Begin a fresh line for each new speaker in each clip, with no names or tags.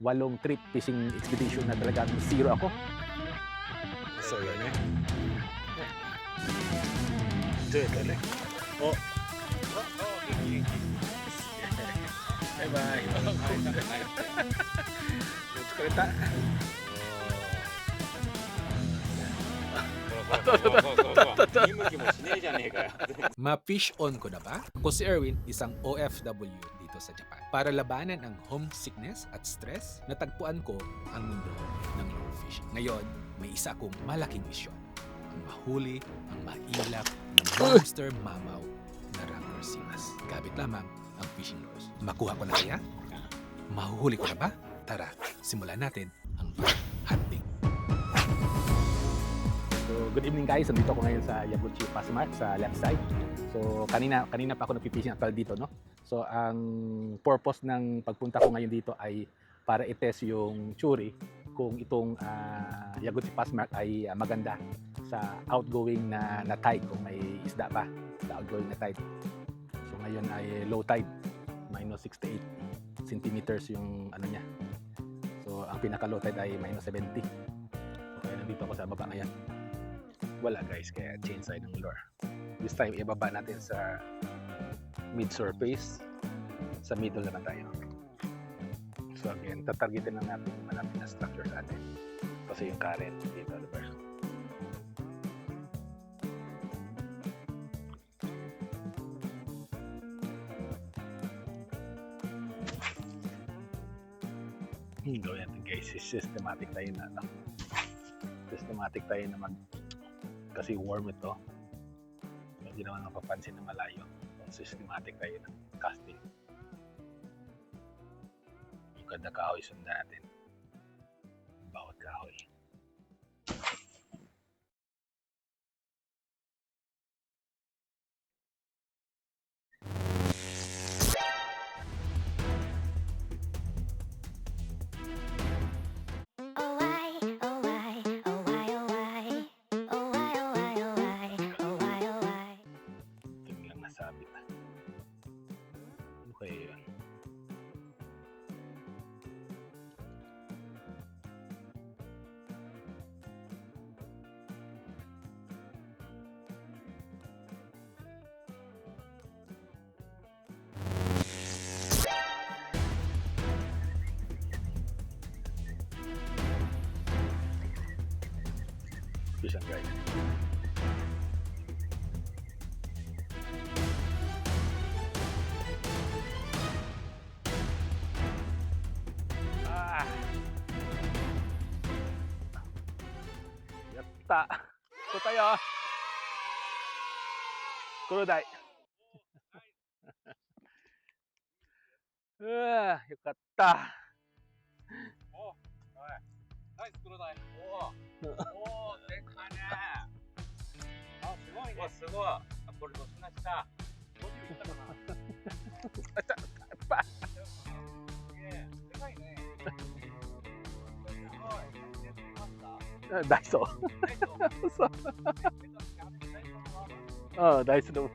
walong trip fishing expedition na talaga zero ako.
So, yun eh. Ito yun tali. Oh. Oh, oh, oh okay. Bye-bye. Let's go ita.
Ma-fish on ko na ba? Ako si Erwin, isang OFW dito sa Japan. Para labanan ang homesickness at stress, natagpuan ko ang mundo ng lure fishing. Ngayon, may isa akong malaking misyon. Ang mahuli ang mailap na monster mamaw na Rancor Simas. Gamit lamang ang fishing lures. Makuha ko na kaya? Mahuhuli ko na ba? Tara, simulan natin ang
good evening guys. Nandito ako ngayon sa Yaguchi Passmark sa left side. So, kanina kanina pa ako nagpi-fishing actual dito, no? So, ang purpose ng pagpunta ko ngayon dito ay para i-test yung churi kung itong ah, Yaguchi Passmark ay ah, maganda sa outgoing na, na tide kung may isda pa sa outgoing na tide. So, ngayon ay low tide, minus 68 centimeters yung ano niya. So, ang pinaka low tide ay minus 70. So, kaya nandito ako sa baba ngayon wala guys. Kaya change side ng lure this time ibaba natin sa mid surface. Sa middle naman tayo. So again tatargetin lang natin yung malapit na structure sa atin kasi yung current dito diba Hmm, gawin natin guys. Is systematic tayo na ano? systematic tayo na mag kasi warm ito. Hindi naman mapapansin na malayo. So, systematic tayo ng casting. Yung kada kahoy sundan natin. Bawat kahoy.
some guys. Ah. やった。取
ったよ。ゴロダイ。うわよかった。お、はい。
ナイス黒鯛。おお。は、これどしましたいかなダイ
ソー。
ああ、ダ
イソーも。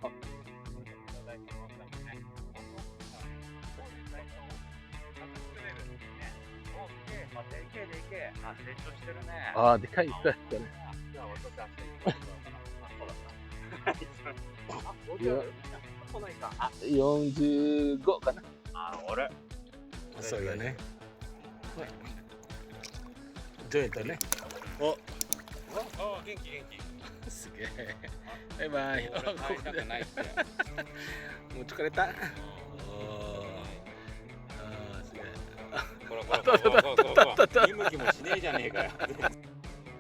ああ、
でかいったね。ないですね。
あ、50来な
いか。あ、45かな。あ、あ。そうだね。どう
や
ったね？お。
お、元気元気。
すげえ。
バイバイ。帰りたくないって。
もう疲れた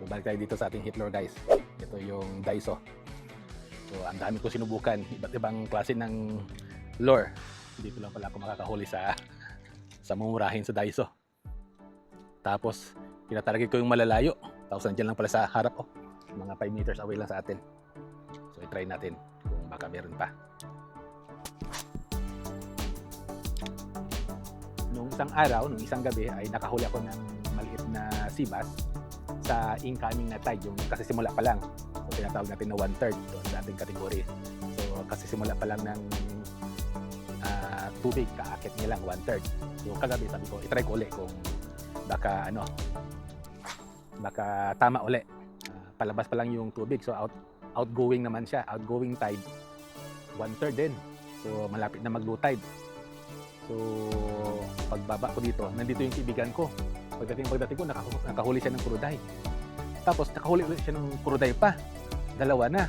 ？Balik tayo dito sa ating Hitler dice. Ito yung dice oh. So, ang dami ko sinubukan. Iba't ibang klase ng lure. Dito lang pala ako makakahuli sa sa mumurahin sa Daiso. Tapos, pinatalagay ko yung malalayo. Tapos, nandiyan lang pala sa harap. Oh, mga 5 meters away lang sa atin. So, i-try natin kung baka meron pa. Nung isang araw, nung isang gabi, ay nakahuli ako ng maliit na sibas sa incoming na tide, yung kasi simula pa lang. Tinatawag natin na one-third doon sa ating kategory. So, kasi simula pa lang ng ah, tubig, kaakit niya lang one-third. So, kagabi sabi ko, itry ko ulit kung baka ano, baka tama uli. Ah, palabas pa lang yung tubig. So out, outgoing naman siya. Outgoing tide, one third din. So malapit na mag-low tide. So pagbaba ko dito, nandito yung kaibigan ko. Pagdating pagdating ko, nakahu- nakahuli siya ng kuruday. Tapos nakahuli ulit siya ng kuruday pa. Dalawa na.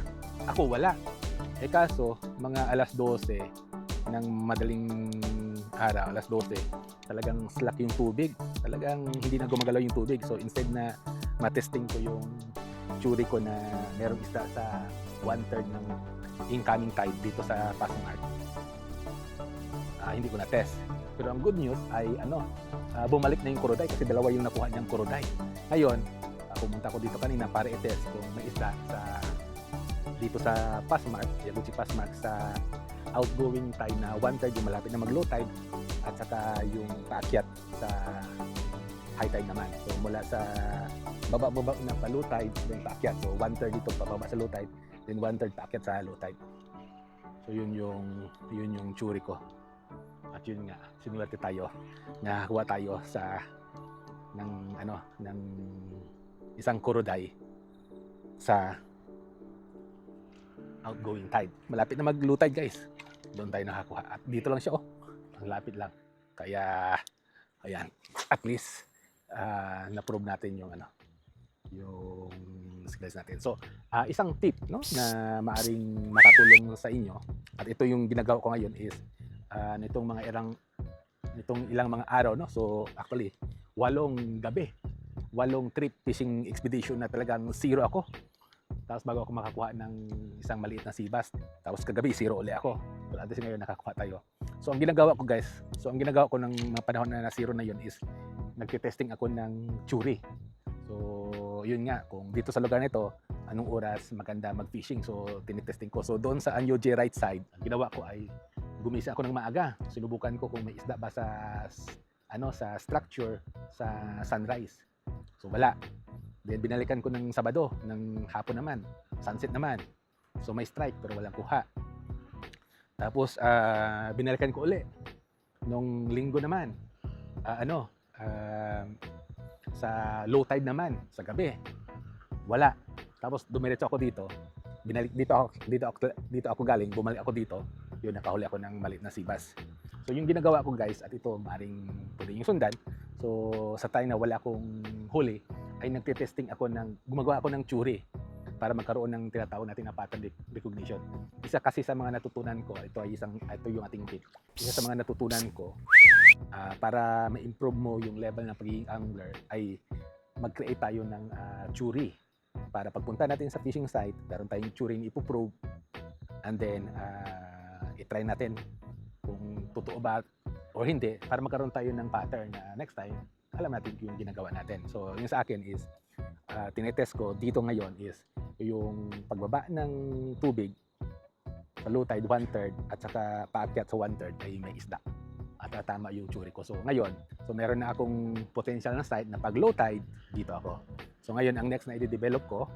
Ako wala. Eh kaso, mga alas 12 ng madaling araw, alas 12, talagang slack yung tubig. Talagang hindi na gumagalaw yung tubig. So instead na matesting ko yung churi ko na merong isda sa one-third ng incoming tide dito sa Pasmart, ah, hindi ko na-test. Pero ang good news ay ano, ah, bumalik na yung kuroday kasi dalawa yung nakuha niyang kuroday. Ngayon, pumunta ko dito kanina para i-test kung may isda sa dito sa Pasmart, Yaguchi Pasmart sa outgoing tide na one-third yung malapit na mag-low tide at saka yung paakyat sa high tide naman. So mula sa baba-baba ng pa low tide, then paakyat. So one-third dito pababa sa low tide, then one-third paakyat sa low tide. So yun yung yun yung churi ko. At yun nga, sinuwerte tayo. Nakakuha tayo sa ng ano, ng isang kuroday sa outgoing tide. Malapit na mag-low tide, guys. Doon tayo nakakuha. At dito lang siya, oh. Ang lapit lang. Kaya, ayan. At least, ah, na-prove natin yung ano, yung skills natin. So, ah, isang tip, no, na maaring makatulong sa inyo. At ito yung ginagawa ko ngayon is, ah, nitong mga ilang, nitong ilang mga araw, no. So, actually, walong gabi. Walong trip fishing expedition na talagang zero ako. Tapos bago ako makakuha ng isang maliit na sibas, tapos kagabi zero uli ako. So at ngayon nakakuha tayo. So ang ginagawa ko guys, so ang ginagawa ko ng mga panahon na zero na yun is nagte-testing ako ng churi. So yun nga, kung dito sa lugar nito, anong oras maganda mag-fishing. So tinitesting ko. So doon sa Anyo J right side, ang ginawa ko ay gumising ako ng maaga. Sinubukan ko kung may isda ba sa ano sa structure sa sunrise. So wala. Then binalikan ko ng Sabado, ng hapon naman, sunset naman. So may strike pero walang kuha. Tapos ah, binalikan ko uli nung linggo naman. Ah, ano, ah, sa low tide naman sa gabi. Wala. Tapos dumiretso ako dito. Binalik dito ako dito ako dito ako galing, bumalik ako dito. Yun nakahuli ako ng maliit na sibas. So yung ginagawa ko guys at ito maring pwede yung sundan. So sa time na wala akong huli ay nagte-testing ako ng gumagawa ako ng churi para magkaroon ng tinatawag natin na pattern rec- recognition. Isa kasi sa mga natutunan ko, ito ay isang ito yung ating tip. Isa sa mga natutunan ko ah, para ma-improve mo yung level ng pagiging angler ay mag-create tayo ng ah, churi. Para pagpunta natin sa fishing site, meron tayong churi na ipoprove and then ah, i-try natin kung totoo ba or hindi para magkaroon tayo ng pattern na next time alam natin yung ginagawa natin. So, yung sa akin is, uh, tinetest ko dito ngayon is yung pagbaba ng tubig sa low tide, one-third, at saka paakyat sa one-third ay may isda. At tama yung churi ko. So, ngayon, so meron na akong potential na site na pag low tide, dito ako. So, ngayon, ang next na i-develop ko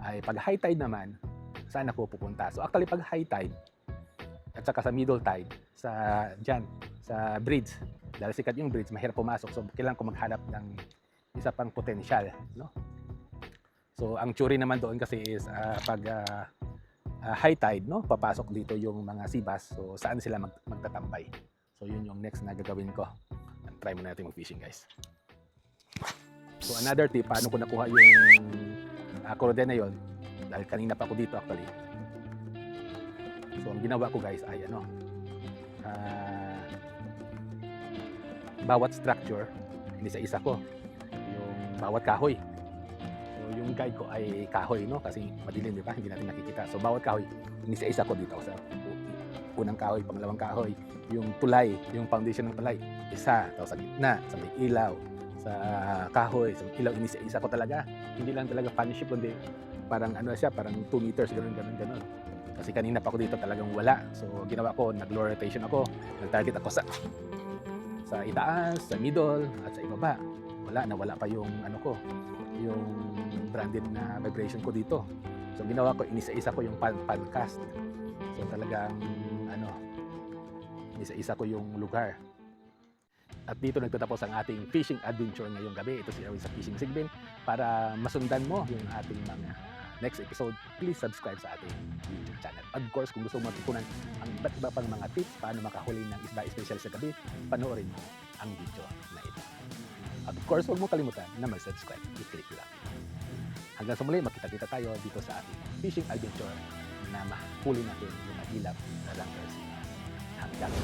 ay pag high tide naman, saan ako pupunta? So, actually, pag high tide, at saka sa middle tide, sa dyan, sa bridge, dahil sikat yung bridge, mahirap pumasok. So, kailangan ko maghanap ng isa pang potensyal, no? So, ang churi naman doon kasi is ah, pag ah, ah, high tide, no? Papasok dito yung mga sibas. So, saan sila mag magtatambay? So, yun yung next na gagawin ko. Try muna natin mag-fishing, guys. So, another tip, paano ko nakuha yung uh, na yon dahil kanina pa ako dito actually. So, ang ginawa ko guys ay ano, ah, bawat structure, inisa-isa ko. Yung bawat kahoy. So, yung guide ko ay kahoy, no? Kasi madilim, di ba? Hindi natin nakikita. So, bawat kahoy, inisa-isa ko dito sa unang kahoy, pangalawang kahoy. Yung tulay, yung foundation ng tulay, isa. Tapos sa gitna, sa may ilaw, sa kahoy, sa ilaw, inisa-isa ko talaga. Hindi lang talaga funny ship, kundi parang ano siya, parang 2 meters, ganun, ganun, ganun. Kasi kanina pa ako dito talagang wala. So, ginawa ko, nag-low rotation ako. Nag-target ako sa sa itaas, sa middle, at sa ibaba. Wala, nawala pa yung ano ko, yung branded na vibration ko dito. So ginawa ko, inisa-isa ko yung pan podcast. So talagang ano, inisa-isa ko yung lugar. At dito nagtatapos ang ating fishing adventure ngayong gabi. Ito si Erwin sa Fishing Sigbin. Para masundan mo yung ating mga next episode, please subscribe sa ating YouTube channel. Of course, kung gusto mo matutunan ang iba't iba pang mga tips paano makahuli ng isda special sa gabi, panoorin mo ang video na ito. Of course, huwag mo kalimutan na mag-subscribe. I-click lang. Hanggang sa muli, magkita-kita tayo dito sa ating fishing adventure na mahuli natin yung mahilap na langers. Hanggang